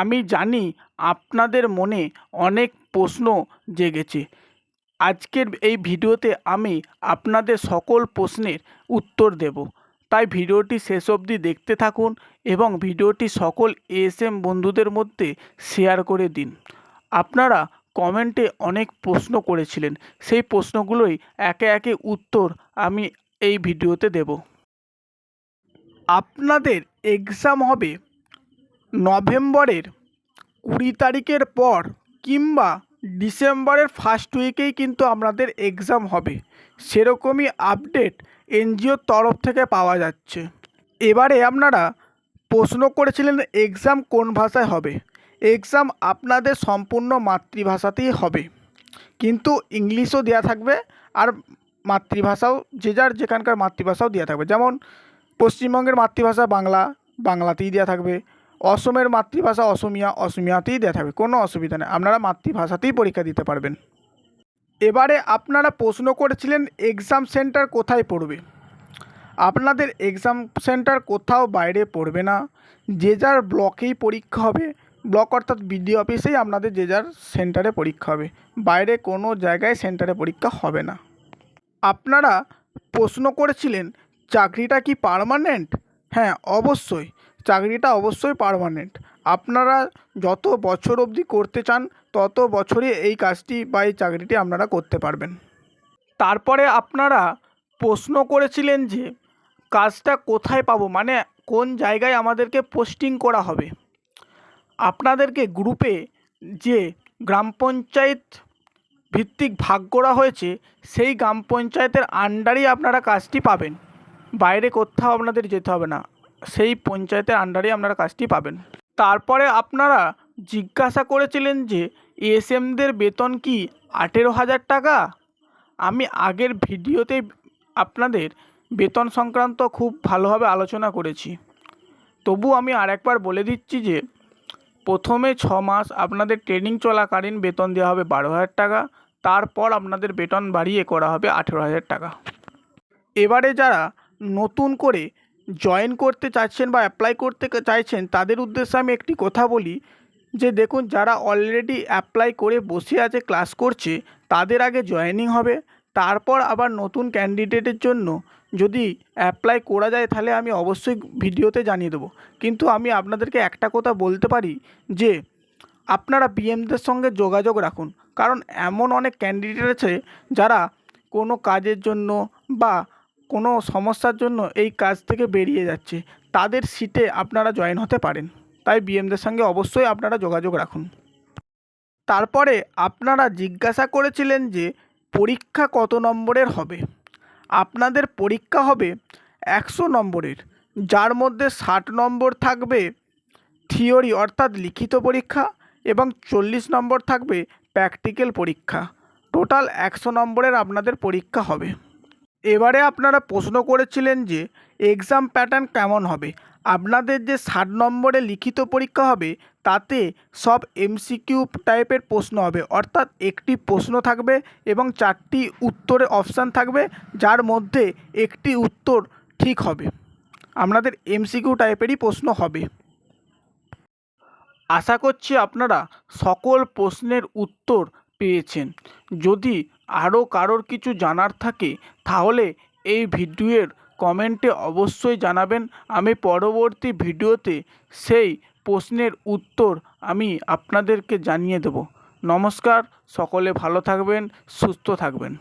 আমি জানি আপনাদের মনে অনেক প্রশ্ন জেগেছে। আজকের এই ভিডিওতে আমি আপনাদের সকল প্রশ্নের উত্তর দেব। তাই ভিডিওটি শেষ অবধি দেখতে থাকুন এবং ভিডিওটি সকল এএসএম বন্ধুদের মধ্যে শেয়ার করে দিন। আপনারা কমেন্টে অনেক প্রশ্ন করেছিলেন। সেই প্রশ্নগুলোই একে একে উত্তর আমি এই ভিডিওতে দেব। আপনাদের এক্সাম হবে নভেম্বরের কুড়ি তারিখের পর কিংবা ডিসেম্বরের ফার্স্ট উইকেই কিন্তু আপনাদের এক্সাম হবে। সেরকমই আপডেট এনজিওর তরফ থেকে পাওয়া যাচ্ছে। এবারে আপনারা প্রশ্ন করেছিলেন এক্সাম কোন ভাষায় হবে? এক্সাম আপনাদের সম্পূর্ণ মাতৃভাষাতেই হবে। কিন্তু ইংলিশও দেওয়া থাকবে আর মাতৃভাষাও যে যার যেখানকার মাতৃভাষাও দেওয়া থাকবে। যেমন পশ্চিমবঙ্গের মাতৃভাষা বাংলা, বাংলাতেই দেওয়া থাকবে। অসমের মাতৃভাষা অসমিয়া, অসমিয়াতেই দেওয়া থাকবে, কোনো অসুবিধা নেই। আপনারা মাতৃভাষাতেই পরীক্ষা দিতে পারবেন। এবারে আপনারা প্রশ্ন করেছিলেন এক্সাম সেন্টার কোথায় পড়বে? আপনাদের এক্সাম সেন্টার কোথাও বাইরে পড়বে না। যে যার ব্লকেই পরীক্ষা হবে ব্লক অর্থাৎ বিডিও অফিসেই আপনাদের যে যার সেন্টারে পরীক্ষা হবে। বাইরে কোনো জায়গায় সেন্টারে পরীক্ষা হবে না। আপনারা প্রশ্ন করেছিলেন, চাকরিটা কি পার্মানেন্ট হ্যাঁ অবশ্যই। চাকরিটা অবশ্যই পার্মানেন্ট আপনারা যত বছর অবধি করতে চান, তত বছরই এই কাজটি বা এই চাকরিটি আপনারা করতে পারবেন। তারপরে আপনারা প্রশ্ন করেছিলেন যে, কাজটা কোথায় পাবো? মানে কোন জায়গায় আমাদেরকে পোস্টিং করা হবে? আপনাদেরকে গ্রুপে যে গ্রাম পঞ্চায়েত ভিত্তিক ভাগ করা হয়েছে, সেই গ্রাম পঞ্চায়েতের আন্ডারেই আপনারা কাজটি পাবেন। বাইরে কোথাও আপনাদের যেতে হবে না। সেই পঞ্চায়েতের আন্ডারেই আপনারা কাজটি পাবেন। তারপরে আপনারা জিজ্ঞাসা করেছিলেন যে এএসএমদের বেতন কি আঠেরো হাজার টাকা? আমি আগের ভিডিওতে আপনাদের বেতন সংক্রান্ত খুব ভালোভাবে আলোচনা করেছি। তবু আমি আরেকবার বলে দিচ্ছি যে, প্রথমে ছ মাস আপনাদের ট্রেনিং চলাকালীন বেতন দেওয়া হবে বারো হাজার টাকা, তারপর আপনাদের বেতন বাড়িয়ে করা হবে আঠেরো হাজার টাকা। এবারে যারা নতুন করে জয়েন করতে চাচ্ছেন বা অ্যাপ্লাই করতে চাইছেন, তাদের উদ্দেশ্যে আমি একটি কথা বলি যে দেখুন, যারা অলরেডি অ্যাপ্লাই করে বসে আছে ক্লাস করছে, তাদের আগে জয়েনিং হবে। তারপর আবার নতুন ক্যান্ডিডেটের জন্য যদি অ্যাপ্লাই করা যায়, তাহলে আমি অবশ্যই ভিডিওতে জানিয়ে দেবো। কিন্তু আমি আপনাদেরকে একটা কথা বলতে পারি যে, আপনারা বিএমদের সঙ্গে যোগাযোগ রাখুন। কারণ এমন অনেক ক্যান্ডিডেট আছে যারা কোনো কাজের জন্য বা কোনো সমস্যার জন্য এই কাজ থেকে বেরিয়ে যাচ্ছে। তাদের সিটে আপনারা জয়েন হতে পারেন। তাই বিএমদের সঙ্গে অবশ্যই আপনারা যোগাযোগ রাখুন। তারপরে আপনারা জিজ্ঞাসা করেছিলেন যে পরীক্ষা কত নম্বরের হবে? আপনাদের পরীক্ষা হবে একশো নম্বরের, যার মধ্যে ষাট নম্বর থাকবে থিওরি অর্থাৎ লিখিত পরীক্ষা এবং চল্লিশ নম্বর থাকবে প্র্যাকটিক্যাল পরীক্ষা। টোটাল একশো নম্বরের আপনাদের পরীক্ষা হবে। এবারে আপনারা প্রশ্ন করেছিলেন যে এক্সাম প্যাটার্ন কেমন হবে। আপনাদের যে ষাট নম্বরে লিখিত পরীক্ষা হবে, তাতে সব এমসিকিউ টাইপের প্রশ্ন হবে। অর্থাৎ একটি প্রশ্ন থাকবে এবং চারটি উত্তরে অপশান থাকবে, যার মধ্যে একটি উত্তর ঠিক হবে। আপনাদের এমসিকিউ টাইপেরই প্রশ্ন হবে। আশা করছি আপনারা সকল প্রশ্নের উত্তর পেয়েছেন। যদি আরও কারোর কিছু জানার থাকে, তাহলে এই ভিডিওর কমেন্টে অবশ্যই জানাবেন। আমি পরবর্তী ভিডিওতে সেই প্রশ্নের উত্তর আমি আপনাদেরকে জানিয়ে দেব। নমস্কার, সকলে ভালো থাকবেন, সুস্থ থাকবেন।